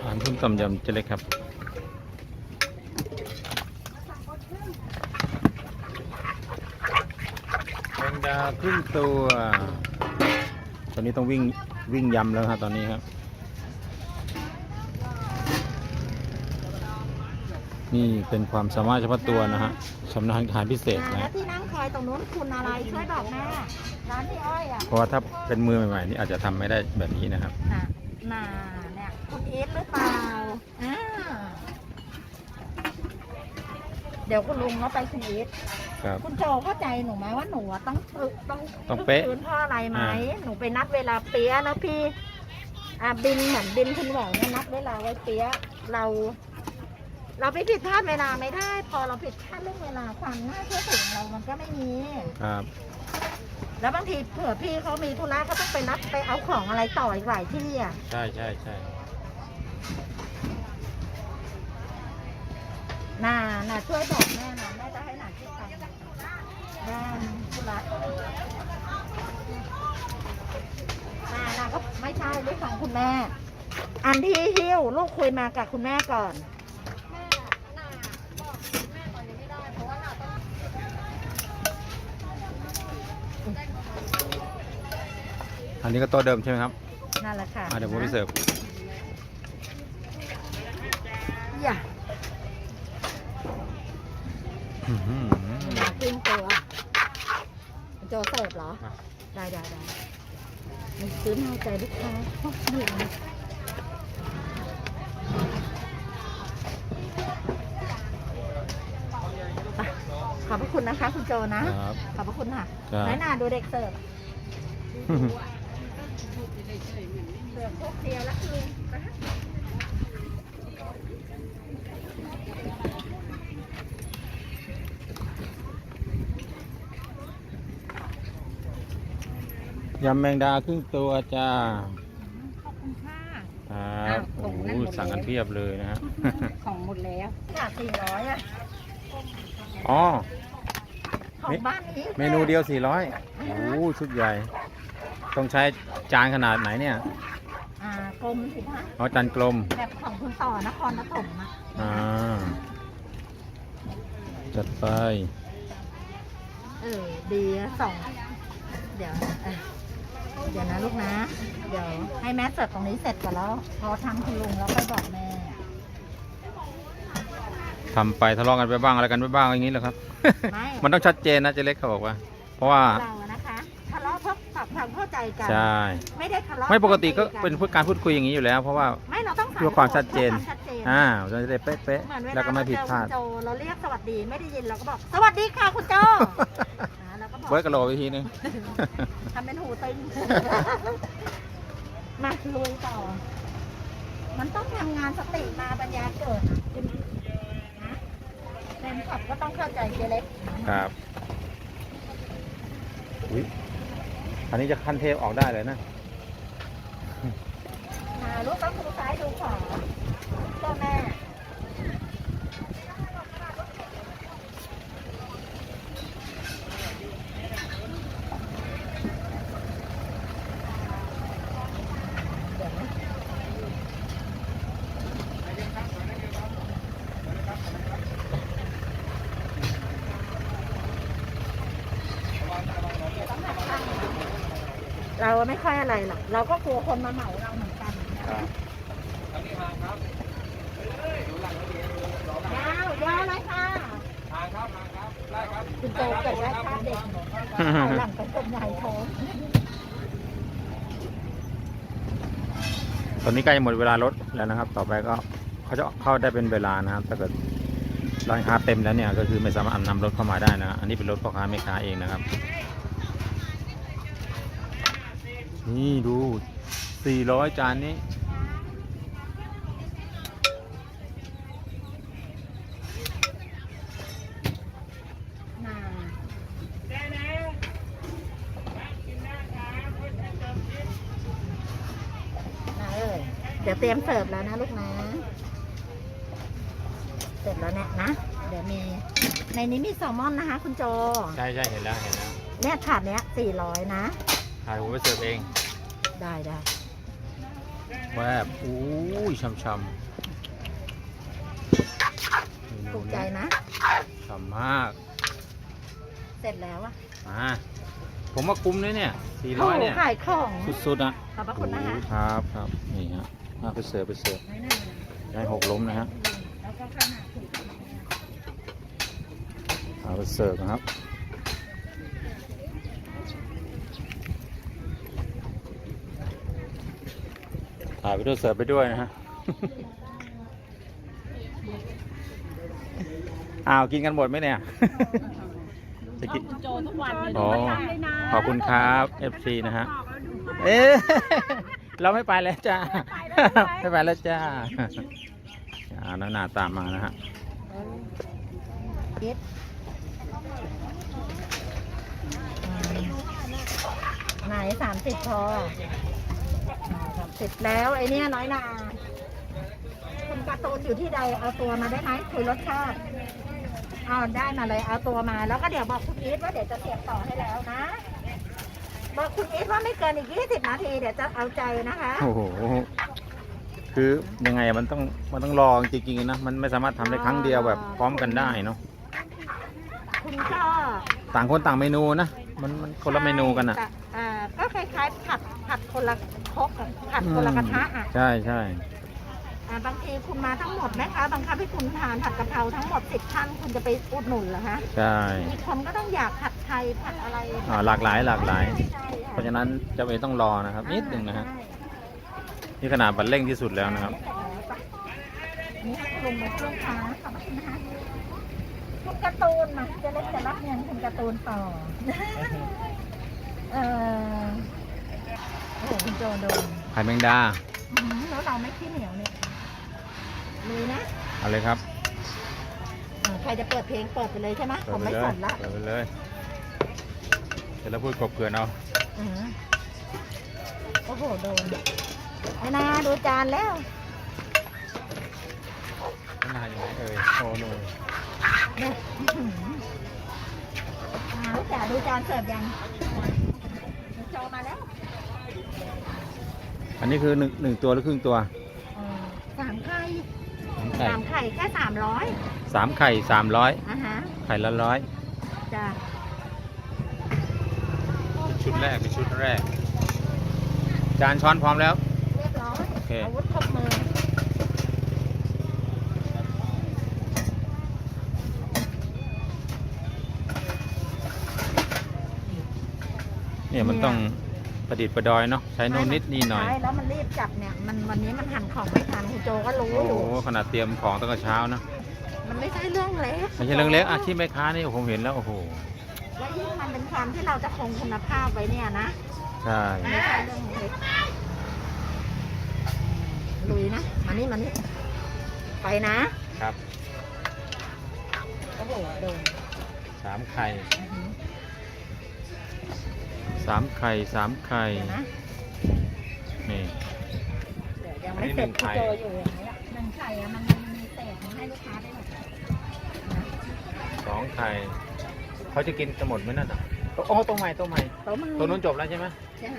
อาหารพุ่มต้มยำเจเล็กครับ แมงดาครึ่งตัว ตอนนี้ต้องวิ่งวิ่งยำแล้วครับตอนนี้ครับ นี่เป็นความสามารถเฉพาะตัวนะฮะสำนักอาหารพิเศษอ่านะแล้วฮะที่นั่งคอยตรงนู้นคุณอะไรช่วยบอกแม่ร้านพี่อ้อยอะเพราะว่าถ้าเป็นมือใหม่ๆนี่อาจจะทำไม่ได้แบบนี้นะครับ น่ะน่าเนี่ย คุณเอสหรือเปล่าอ่าเดี๋ยวคุณลุงเขาไปคุณเอสครับ คุณโจเข้าใจหนูไหมว่าหนูอะต้องฝึกต้องต้องเป๊ะ ฝึกพื้นเพราะอะไรไหมอ่าหนูไปนัดเวลาเปี้ยแล้วพี่อ่าบินเหมือนบินคุณหวังเนี่ยนัดเวลาไว้เปี้ยเรา เราไปผิดพลาดเวลาไม่ได้ พอเราผิดพลาดเรื่องเวลาความน่าเชื่อถือของเรามันก็ไม่มี ครับ แล้วบางทีเผื่อพี่เขามีธุระเขาต้องไปนัดไปเอาของอะไรต่ออีกหลายที่อะ ใช่ใช่ใช่ น่าน่าช่วยบอกแม่นะแม่จะให้หนาคิดตังค์แม่ธุระน่าน่าก็ไม่ใช่ด้วยของคุณแม่ อันที่หิ้วลูกคุยมากับคุณแม่ก่อนอันนี้ก็โต๊ะเดิมใช่ไหมครับ นั่นแหละค่ะอะเดี๋ยวผมไปเสิร์ฟ อย่า อื้อหือ อย่าขึ้นตัวโจ เสิร์ฟเหรอมาได้ได้ได้มีซื้อมาเอาใจลูกค้าโอ้โหไปขอบพระคุณนะคะ คุณโจนะ ครับ ขอบพระคุณค่ะครับไหนหน้าดูเด็กเสิร์ฟเสิร์ฟพวกเดียวแล้วคือไปฮะ ยำแมงดาครึ่งตัวจ้าขอบคุณค่ะ ครับอ้าวโอ้ส่งนั่นโหหมดเลยสั่งกันเพียบเลยนะฮะ ของหมดแล้วค่ะสี่ร้อยอะอ๋อ ของบ้านนี้เมนูเดียว 400โอ้โหชุดใหญ่ ต้องใช้จานขนาดไหนเนี่ยอ่ากลมสิคะเอาจานกลม แบบของคุณต่อนครปฐมอะอ่า จัดไป เออดีอะสองเดี๋ยวเอ่อ เดี๋ยวนะลูกนะ เดี๋ยวให้แม่เสิร์ฟตรงนี้เสร็จก่อนแล้ว พอทำคุณลุงแล้วไปบอกแม่ ทำไปทะเลาะกันไปบ้างอะไรกันไปบ้างอย่างนี้แหละครับ ไม่ มันต้องชัดเจนนะเจ๊เล็กเขาบอกว่า เพราะว่าเราอะนะคะทะเลาะเพื่อปรับความเข้าใจกัน ใช่ ไม่ได้ทะเลาะไม่ปกติก็พื่อเป็นพูดการพูดคุยอย่างนี้อยู่แล้ว เพราะว่า ไม่เราต้องเพื่อความชัดเจน พื่อความชัดเจน อ่าเราจะได้เป๊ะเหมือนเวๆลาแล้วก็ไม่ผิดพลาด เรเจอคุณโจเราเรียกสวัสดีไม่ได้ยินเราก็บอก สวัสดีค่ะคุณโจอ่า เราก็บอกเบิร์ดกระโหลกอีกทีนึง ทำเป็นหูตึง มาลุยต่อ มันต้องทำงานสติมาปัญญาเกิดอะคุณนะแฟนคลับก็ต้องเข้าใจเจเล็กครับอุ้ยอันนี้จะขั้นเทพออกได้เลยนะมาลูกต้องดูซ้ายดูขวาเจ้าแม่ เราไม่ค่อยอะไรหรอกเราก็กลัวคนมาเหมาเราเหมือนกันยาวยาวเลยค่ะทางครับทางครับได้ครับคุณโจเกิดได้ชาติเด็กเอาหลังไปกบใหญ่ท้องตอนนี้ใกล้จะหมดเวลารถแล้วนะครับ ต่อไปก็เขาจะเข้าได้เป็นเวลานะครับถ้าเกิดร้านค้าเต็มแล้วเนี่ยก็คือไม่สามารถนำรถเข้ามาได้นะ อันนี้เป็นรถพ่อค้าแม่ค้าเองนะครับ นี่ดู400จานนี้นานาเอ้ยเดี๋ยวเตรียมเสิร์ฟแล้วนะลูกนะ เสร็จแล้วเนี่ยนะ เดี๋ยวมี ในนี้มีแซลมอนนะคะ คุณโจ ใช่ใช่เห็นแล้วเห็นแล้วเนี่ยถาดเนี้ย400นะ ถ่ายผมไปเสิร์ฟเอง ได้ได้แวบอู้ยช่ำๆเมนูถูกใจนี้นะฉ่ำมาก เสร็จแล้วอะอ่าผมว่าคุ้มเลยเนี่ยสี่โอ้ร้อยโหเนี่ย ขายของ สุดๆอะขอบพระคุณนะคะโอ้ครับครับนี่ฮะมาไปเสิร์ฟไปเสิร์ฟน้อยหน่าได้หกล้มนะฮะแล้วก็ขนาดถูกเอาไปเสิร์ฟนะครับายไปด้วยเสิร์ฟไปด้วยนะฮะอ้าวกินกันหมดไหมเนี่ยจะกินโจทุกวันเลยอ๋อประจำเลยนะขอบคุณครับ FC นะฮะเอ๊ะเราไม่ไปแล้วจ้าไม่ไปแล้วจ้าอ่านานาตามมานะฮะคิดไหนสามสิบพอ สามสิบแล้วไอเนี้ยน้อยนาคุณการ์ตูนอยู่ที่ใดเอาตัวมาได้ไหมคุยรสชาติเอาได้มาเลยเอาตัวมา แล้วก็เดี๋ยวบอกคุณอีทว่าเดี๋ยวจะเสียบต่อให้แล้วนะ บอกคุณอีทว่าไม่เกินอีกยี่สิบนาทีเดี๋ยวจะเอาใจนะคะโอ้โหคือยังไงอะมันต้องมันต้องรอจริงๆนะมันไม่สามารถทำได้ครั้งเดียวแบบพร้อมกันได้เนาะคุณก็ต่างคนต่างเมนูนะมันมันคนละเมนูกันอะแต่อ่าก็คล้ายๆผัด ผัดคนละครกอะผัดคนละกระทะอะใช่ใช่อ่าบางทีคุณมาทั้งหมดไหมคะบังคับให้คุณทานผัดกะเพราทั้งหมดสิบท่านคุณจะไปอุดหนุนเหรอฮะใช่อีกคนก็ต้องอยากผัดไทยผัดอะไรอ่าหลากหลายหลากหลาย ใช่ค่เพราะฉะนั้นจะไม่ต้องรอนะครับ นิดหนึ่งนะฮะนี่ขนาดบัตรเร่งที่สุดแล้วนะครับ นี่ลงมาเครื่องค้าขอบคุณนะคะคุณการ์ตูนมาจะเล็กจะรับเงินคุณการ์ตูนต่อ เออ โอ้โหคุณโจโดนไข่แมงดาอื้อหือแล้วเราไม่ขี้เหนียวเนี่ยลุยนะเอาเลยครับอ่าใครจะเปิดเพลงเปิดไปเลยใช่ไหมเปิผดมไปไม่เลสยนละเปิดไปเลยเสร็จแล้วพูดกบเกลือนเอาอือหือโอ้โหโดนไอ้นาดูจานแล้วข้างในยังไงเอ่ยโอ้โหเนี่ยอื้อหืออ่าลูกจ๋าดูจานเสิร์ฟยังจอมาแล้ว อันนี้คือหนึ่งหนึ่งตัวหรือครึ่งตัวเออสามไข่สามไข่สามไข่แค่สามร้อยสามไข่สามร้อยอะฮะไข่ละร้อยจ้ะชุดแรกเป็นชุดแรก จานช้อนพร้อมแล้ว เรียบร้อยโอเค อาวุธครบมือเนี่ยมันต้อง ประดิษฐ์ประดอยเนาะใช้โน่นนิดนี่หน่อยใช่แล้วมันรีบจับเนี่ยมันวันนี้มันหั่นของไม่ทันคุณโจก็รู้โอ้อโหยู่ขนาดเตรียมของตั้งแต่เช้านะมันไม่ใช่เรื่องเล็กไม่ใช่เรื่องเล็กอาชีพแม่ค้านี่ผมเห็นแล้วโอ้โหและยิ่งมันเป็นความที่เราจะคงคุณภาพไว้เนี่ยนะใช่มันไม่ใช่เรื่องเล็กลุยนะมานี่มานี่ไปนะครับโอ้โหโดนสามไข่อื้อหือ สามไข่สามไข่เดี๋ยวนะนี่เดี๋ยวยังไม่เสร็จอันนี้หนึ่งคุณไข่โจอยู่อย่างนี้ละหนึ่งไข่อะมันมันมีเศษมันให้ลูกค้าได้หมดนะสองไข่เขาจะกินจะหมดไหมนั่นอะโอ้ตัวใหม่ตัวใหม่โต๊ะมือตัวนู้นจบแล้วใช่ไหมใช่ไหม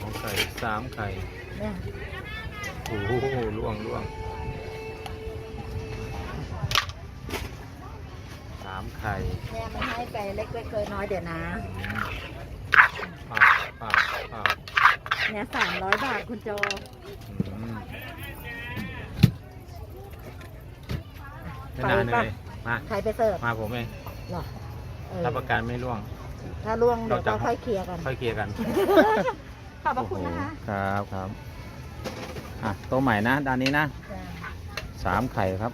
สองไข่สามไข่เนี่ยโอ้โหล่วงล่วง ไข่เนี่ยมันให้ไปเล็กเล็กๆน้อยๆเดี๋ยวนะป้าบป้าบป้าบเนี่ยสามร้อยบาทคุณโจอืมไม่นานเลยมาใครไปเสิร์ฟมาผมเองเหรอเออรับประกันไม่ร่วง ถ้าล่วงเดี๋ยวเราจะก็ค่อยเคลียร์กันค่อยเคลียร์กันขอบพระคุณนะคะโอ้โหครับครับอะโต๊ะใหม่นะด้านนี้นะจ้ะสามไข่ครับ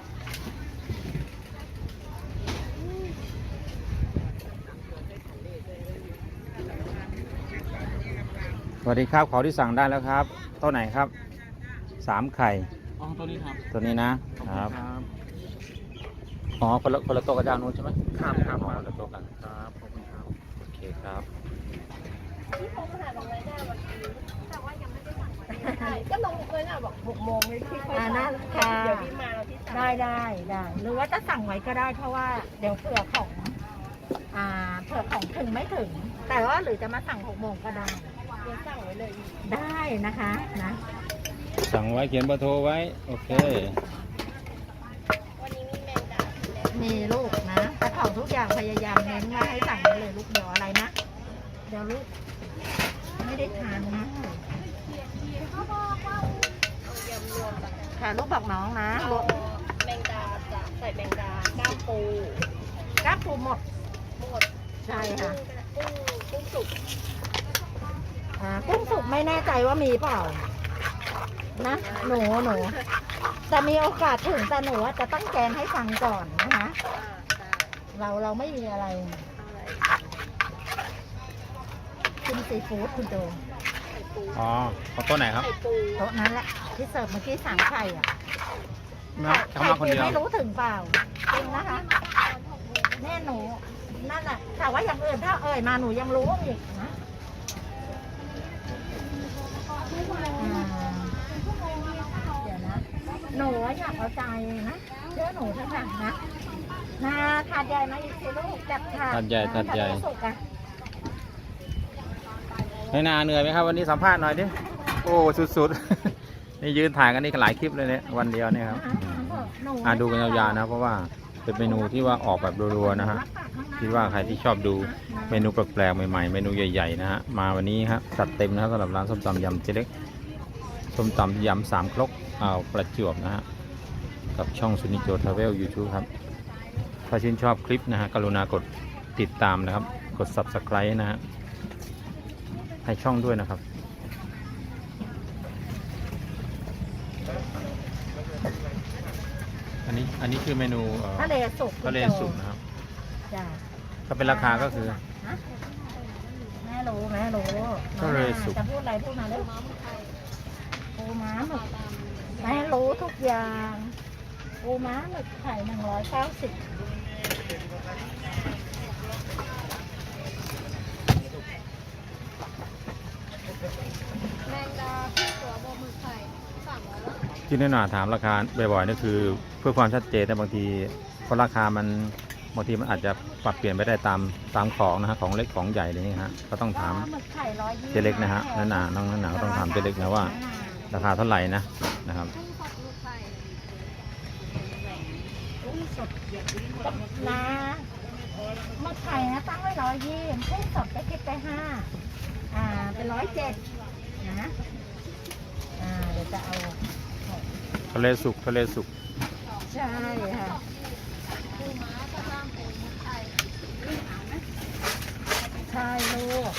สวัสดีครับขอที่สั่งได้แล้วครับโต๊ะไหนครับสามไข่อ๋อตัวนี้ครับตัวนี้นะครับอ๋อคนละคนละโต๊ะกับเจ้านู้นใช่ไหมครับครับอ๋อคนละโต๊ะกันครับขอบคุณครับโอเคครับก็ลงเลยนะบอกหกโมงเลยพี่ค่อยอ่านั่นค่ะ เดี๋ยวพี่มาพี่สั่งได้ได้ได้หรือว่าจะสั่งไว้ก็ได้เพราะว่าเดี๋ยวเผื่อของอ่าผื่อของถึงไม่ถึง แต่ว่าหรือจะมาสั่งหกโมงก็ได้เดี๋ยวสั่ง ไว้เลยได้นะคะนะสั่งไว้เขียนเบอร์โทรไว้ โอเควันนี้มีแมงดาแล้วมีลูกนะแต่ของทุกอย่างพยายามเน้นว่าให้สั่งได้เลยลูกเดี๋ยวอะไรนะ เดี๋ยวลูกไม่ได้ทานนะเอายำรวมกันค่ะลูกบอกน้องนะเอาลูกแมงดาจะใส่แมงดาก้ามปูกล้าปูหมดหมดใช่ค่ะกุ้งกุ้งสุก อ่ากุ้งสุกไม่แน่ใจว่ามีเปล่า นะ หนูหนูจะมีโอกาสถึงแต่หนูอะจะต้องแกงให้ฟังก่อนนะคะอ่าได้เราเราไม่มีอะไรเอาอะไรกินซีฟู้ดคุณโจไข่ปูอ๋อของตัวไหนครับไข่ปูโต๊ะนั้นแหละที่เสิร์ฟเมื่อกี้สามไข่อะมาเขามาคนเดียวไม่รู้ถึงเปล่าจริงนะคะแน่หนูนั่นแหละแต่ว่าอย่างอื่นถ้าเอ่ยมาหนูยังรู้อีกนะอ่าเดี๋ยวนะ หนูอยากเอาใจนะเชื่อหนูเถอะค่ะนะนาถาดใหญ่มาอีกสิลูกจับถาดถาดใหญ่ถาดใหญ่ถสุกอะไม่นาเหนื่อยไหมครับวันนี้สัมภาษณ์หน่อยดิ โอ้สุดๆ นี่ยืนถ่ายกันนี่หลายคลิปเลยเนี่ยวันเดียวเนี่ยครับ หนูอ่าดูกันยาวๆนะเพราะว่า เป็นเมนูที่ว่าออกแบบรัวๆนะฮะคิดว่าใครที่ชอบดูเมนูแปลกๆใหม่ๆ เมนูใหญ่ๆนะฮะมาวันนี้ครับจัดเต็มนะครับสำหรับร้านส้มตำยำเจเล็กส้มตำยำสามครกอ่าวประจวบนะฮะกับช่องซุนิโจทราเวลยูทูบครับ ถ้าชื่นชอบคลิปนะฮะกรุณากดติดตามนะครับ กด subscribe นะฮะให้ช่องด้วยนะครับ นนี้อันนี้คือเมนูเอ่อทะเลสุกทะเลสุกนะครับจ้ะถ้าเป็นราคาก็คือ ฮะแม่รู้แม่รู้ทะเลสุก จะพูดอะไรพูดมาเลยปูม้าหมึกแม่รู้ทุกอย่างปูม้าหมึกไข่หนึ่งร้อยเก้าสิบแมงดาพี่ตัวบะหมึกไข่สามร้อยแล้วที่แน่นอนถามราคาบ่อยๆนี่คือ เพื่อความชัดเจนแต่บางทีเพราะราคามันบางทีมันอาจจะปรับเปลี่ยนไปได้ตามตามของนะฮะของเล็กของใหญ่อะไรอย่างเงี้ยฮะก็ต้องถามหมึกไข่ร้อยยี่เจเล็กนะฮะนั่นน่ะน้องนั่นน่ะก็ต้องถามเจเล็กนะว่า ราคาเท่าไหร่นะนะครับกุ้งสดหมึกไข่กุ้งสดนะหมึกไข่นะตั้งไว้ร้อยยี่กุ้งสดจะคิดไปห้าอ่าเป็นร้อยเจ็ดนะอ่าเดี๋ยวจะเอาทะเลสุกทะเลสุก ใช่ค่ะปูม้าก็ตามปูหมึกไข่ใช่ลูก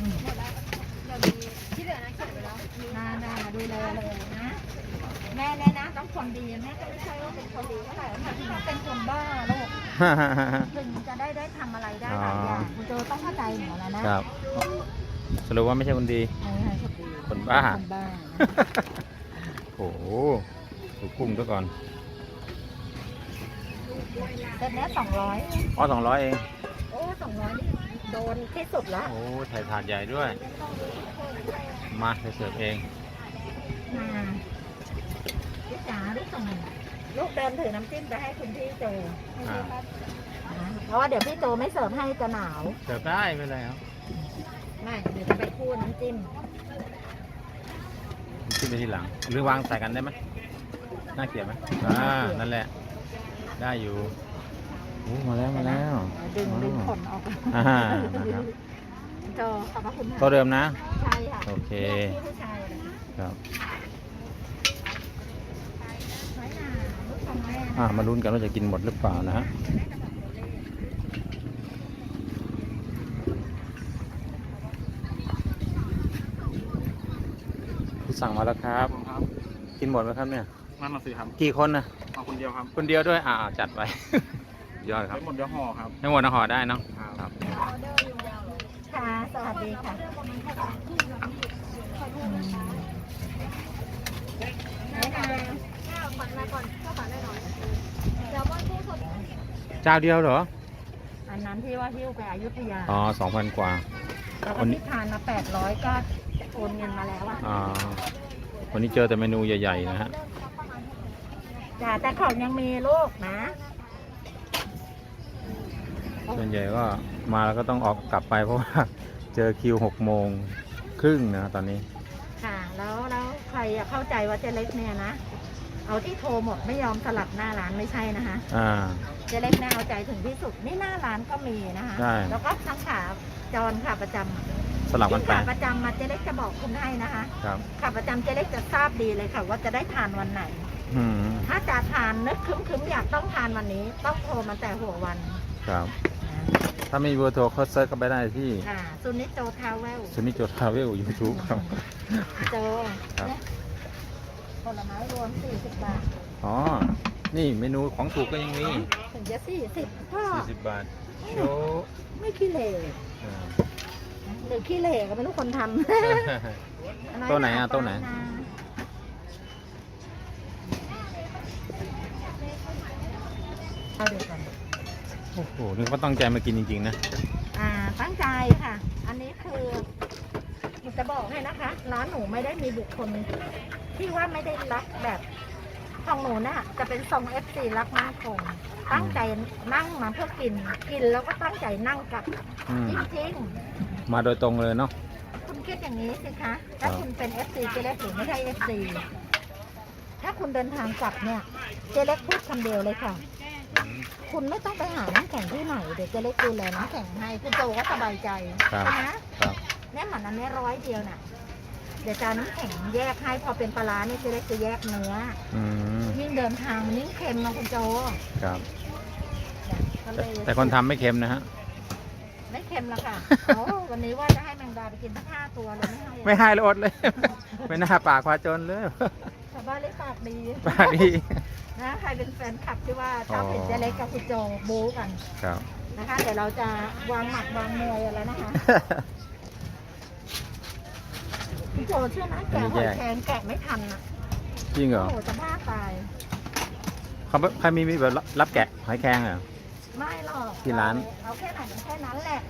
อืมเดี๋ยวมีที่เหลือนะเขียนไปแล้วมีนานาดูแลเลยนะ แม่เนี่ยนะต้องคนดีแม่ก็ไม่ใช่ว่าเป็นคนดีเท่าไหร่แต่ที่เป็นคนบ้าลูกถึงจะได้ได้ทำอะไรได้หลายอย่างคุณโจต้องเข้าใจหนูแล้วนะครับ สรุปว่าไม่ใช่คนดี ไม่ใช่คนดี คนบ้า คนบ้าโอ้โหดูกุ้งซะก่อน เซตเนี้สองร้อยอ๋อสองร้อยเองโอ้สองร้อยนี่โดนที่สุดละโอ้ถ่ายถาดใหญ่ด้วย มาไปเสิร์ฟเอง มาลูกจ๋าลูกส่งลูกเดินถือน้ำจิ้มไปให้คุณพี่โจอ่า นะเพราะว่าเดี๋ยวพี่โจไม่เสิร์ฟให้จะหนาว เสิร์ฟได้ไม่เป็นไรครับ ไม่ เดี๋ยวจะไปคู่น้ำจิ้ม ขึ้นไปทีหลัง หรือวางใส่กันได้ไหมน่าเกลียดไหมอ่านั่นแหละ ได้อยู่โอ้มาแล้วมาแล้วดึงดึงขนออกอ่านะครับโจขอบพระคุณค่ะตัวเดิมนะใช่ค่ะโอเคพี่ผู้ชายเลยครับน้อยหนาลูกของแม่อ่ามาลุ้นกันว่าจะกินหมดหรือเปล่านะฮะ สั่งมาแล้วครับ ครับกินหมดไหมครับเนี่ย นั่นน่ะสิครับกี่คนนะเอาคนเดียวครับคนเดียวด้วยอ่าจัดไป ยอดครับไม่หมดเดี๋ยวห่อครับไม่หมดนะห่อได้เนาะครับ ค่ะ สวัสดีค่ะอืมน้อยหนาฝันมาก่อนก็ฝันได้หน่อยเดี๋ยววันกุ้งสดเจ้าเดียวเหรอ อันนั้นที่ว่าหิ้วไปอยุธยา อ๋อสองพันกว่า แล้ววัก็นนี้ที่ทานมาแปดร้อยก็โอ นเงินมาแล้วอะอ่าวันนี้เจอแต่เมนูใหญ่ ๆ นะฮะ จ้าแต่ของยังมีลูกนะ ส่วนใหญ่ก็มาแล้วก็ต้องออกกลับไปเพราะว่าเจอคิวหกโมงครึ่งนะตอนนี้ ค่ะ แล้วแล้วใครอะเข้าใจว่าเจ๊เล็กเนี่ยนะ เอาที่โทรหมดไม่ยอมสลับหน้าร้านไม่ใช่นะคะ อ่า เจ๊เล็กเนี่ยเอาใจถึงที่สุดนี่หน้าร้านก็มีนะคะ ใช่ แล้วก็ทั้งขาจรขาประจำ สลับกันไป ขาประจำมาเจ๊เล็กจะบอกคุณให้นะคะครับ ขาประจำเจ๊เล็กจะทราบดีเลยค่ะ ว่าจะได้ทานวันไหน อืม ถ้าจะทานนึกคึมๆอยากต้องทานวันนี้ ต้องโทรมาแต่หัววันครับ ถ้าไม่มีเบอร์โทรเขาเซิร์ชกันไปได้ที่อ่าซุนิโจทาวเวลซูนิโจทราเวลยูทูบครับ โจครับ เนี่ยผลไม้รวม40บาทอ๋อ นี่เมนูของถูกก็ยังมีถึงจะ40ก็40 บาทโชว์ไม่ขี้เหร่อ่า หรือขี้เหร่ก็ไม่รู้คนทำอะไรตัวไหนอะตัวไหน เอาเดี๋ยวก่อนโอ้โหนี่เขาตั้งใจมากินจริงๆนะ อ่า ตั้งใจค่ะ อันนี้คือหนูจะบอกให้นะคะ ร้านหนูไม่ได้มีบุคคลที่ว่าไม่ได้รักแบบของหนูน่ะจะเป็นทรงเอฟซีรักมั่นคงตั้งใจนั่งมาเพื่อกิน กินแล้วก็ตั้งใจนั่งกลับ อืม จริง มาโดยตรงเลยเนาะๆคุณคิดอย่างนี้สิคะ ถ้าครับคุณเป็นเอฟซีเจเล็กหรือไม่ใช่เอฟซีถ้าคุณเดินทางกลับเนี่ย เจเล็กพูดคำเดียวเลยค่ะ คุณไม่ต้องไปหาน้ำแข็งที่ไหน เดี๋ยวเจเล็กดูแลน้ำแข็งให้ คุณโจก็สบายใจครับใช่ไหมครับ เนี่ยเหมือนอันนี้ร้อยเดียวน่ะ เดี๋ยวจะเอาน้ำแข็งแยกให้พอเป็นปลาร้านี่เจเล็กจะแยกเนื้อ อืม ยิ่งเดินทางมันยิ่งเค็มนะคุณโจครับก็เลแต่ยแต่คนทำไม่เค็มนะฮะ ไม่เค็มแล้วค่ะโอ้วันนี้ว่าจะให้แมงดาไปกินสักห้าตัวเลยไม่ให้ไม่ให้เลยอดเลย ไม่น่าปากพาจนเลยชาวบ้านเลยปากดีปากดีนะใครเป็นแฟนคลับที่ว่าชอบเห็นเจเล็กกับคุณโจบู๊กันครับนะคะเดี๋ยวเราจะวางหมัดวางมวยอะไรนะคะคุณโจเชื่อไหมแกะหอยแครงแกะไม่ทันอะจริงเหรอโอ้โหจะบ้าตายเขาใครมีมีแบบรับแกะหอยแครงเหรอ ไม่หรอกที่ร้าน เอาแค่ไหนแค่นั้นแหละ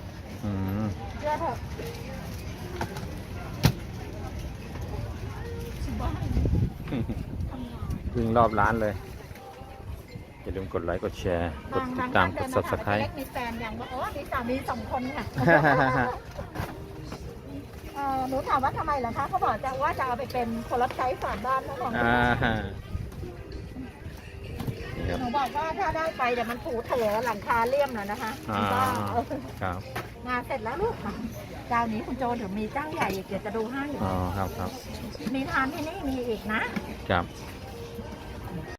อืมเชื่อเถอะบ้าวิ่งรอบร้านเลย อย่าลืมกดไลค์กดแชร์ กดบางติดบางตามท่านกเดิดนมาถามว่า subscribe เล็กมีแฟนอย่างว่าโอ้มีสามีสองคนค่ะเอ่อหนูถามว่าทำไมเหรอคะเขาบอกจะว่าจะเอาไปเป็นคนรับใช้ฝากบ้านนะของอ่านี่ ครับ หนูบอกว่าถ้าได้ไปเดี๋ยวมันถูเถอะหลังคาเลี่ยมแล้วนะคะอ่าก็เออครับ งานเสร็จแล้วลูกค่ะเจ้านี้คุณโจเดี๋ยวมีเจ้าใหญ่อีกเดี๋ยวจะดูให้ อ๋อ ครับครับมีทานที่นี่มีอีกนะครับ